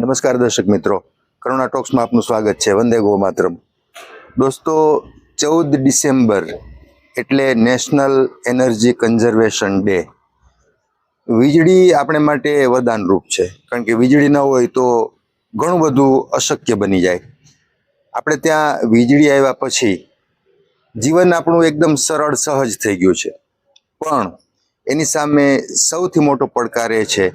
નમસ્કાર દર્શક મિત્રો. કરુણા ટોક્સમાં આપનું સ્વાગત છે. વંદે ગો માતરમ દોસ્તો, ચૌદ ડિસેમ્બર એટલે નેશનલ એનર્જી કન્ઝર્વેશન ડે. વીજળી આપણે માટે વરદાનરૂપ છે. કારણ કે વીજળી ન હોય તો ઘણું બધું અશક્ય બની જાય. આપણે ત્યાં વીજળી આવ્યા પછી જીવન આપણું એકદમ સરળ, સહજ થઈ ગયું છે. પણ એની સામે સૌથી મોટો પડકાર એ છે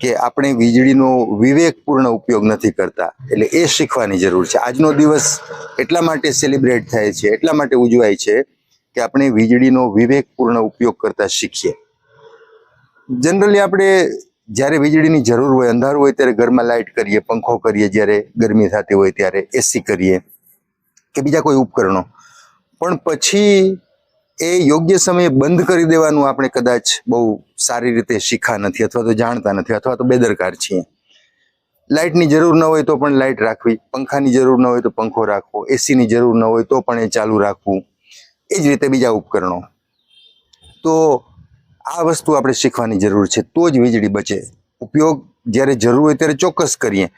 કે આપણે વીજળીનો વિવેકપૂર્ણ ઉપયોગ નથી કરતા. એટલે એ શીખવાની જરૂર છે. આજનો દિવસ એટલા માટે સેલિબ્રેટ થાય છે, એટલા માટે ઉજવાય છે કે આપણે વીજળીનો વિવેકપૂર્ણ ઉપયોગ કરતા શીખીએ. જનરલી આપણે જ્યારે વીજળીની જરૂર હોય, અંધારું હોય ત્યારે ઘરમાં લાઇટ કરીએ, પંખો કરીએ, જ્યારે ગરમી થતી હોય ત્યારે એસી કરીએ કે બીજા કોઈ ઉપકરણો. પણ પછી એ યોગ્ય સમયે બંધ કરી દેવાનું આપણે કદાચ બહુ સારી રીતે શીખા નથી અથવા તો જાણતા નથી અથવા તો બેદરકાર છીએ. લાઇટની જરૂર ન હોય તો પણ લાઇટ રાખવી, પંખાની જરૂર ન હોય તો પંખો રાખવો, એસીની જરૂર ન હોય તો પણ એ ચાલુ રાખવું. એ જ રીતે બીજા ઉપકરણો. તો આ વસ્તુ આપણે શીખવાની જરૂર છે, તો જ વીજળી બચે. ઉપયોગ જ્યારે જરૂર હોય ત્યારે ચોક્કસ કરીએ.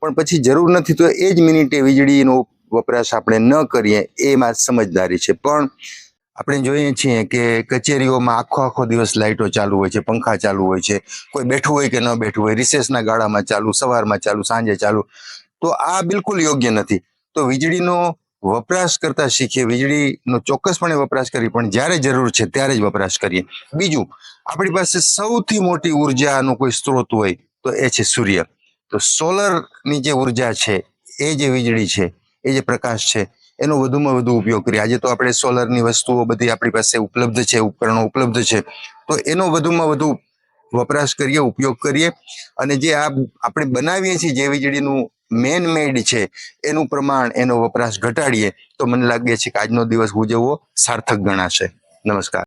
પણ પછી જરૂર નથી તો એ જ મિનિટે વીજળીનો વપરાશ આપણે ન કરીએ એમાં સમજદારી છે. પણ આપણે જોઈએ છીએ કે કચેરીઓમાં આખો આખો દિવસ લાઇટો ચાલુ હોય છે, પંખા ચાલુ હોય છે, કોઈ બેઠું હોય કે ન બેઠું હોય, રિસેસના ગાળામાં ચાલુ, સવારમાં ચાલુ, સાંજે ચાલુ, તો આ બિલકુલ યોગ્ય નથી. તો વીજળીનો વપરાશ કરતા શીખીએ, વીજળીનો ચોક્કસપણે વપરાશ કરીએ, પણ જ્યારે જરૂર છે ત્યારે જ વપરાશ કરીએ. બીજું, આપણી પાસે સૌથી મોટી ઉર્જાનો કોઈ સ્ત્રોત હોય તો એ છે સૂર્ય. તો સોલરની જે ઊર્જા છે, એ જે વીજળી છે, એ જે પ્રકાશ છે એનો વધુમાં વધુ ઉપયોગ કરીએ. આજે તો આપણે સોલરની વસ્તુઓ બધી આપણી પાસે ઉપલબ્ધ છે, ઉપકરણો ઉપલબ્ધ છે. તો એનો વધુમાં વધુ વપરાશ કરીએ, ઉપયોગ કરીએ. અને જે આ આપણે બનાવીએ છીએ, જે વીજળીનું મેન મેડ છે, એનું પ્રમાણ, એનો વપરાશ ઘટાડીએ, તો મને લાગે છે કે આજનો દિવસ ઉજવવો સાર્થક ગણાશે. નમસ્કાર.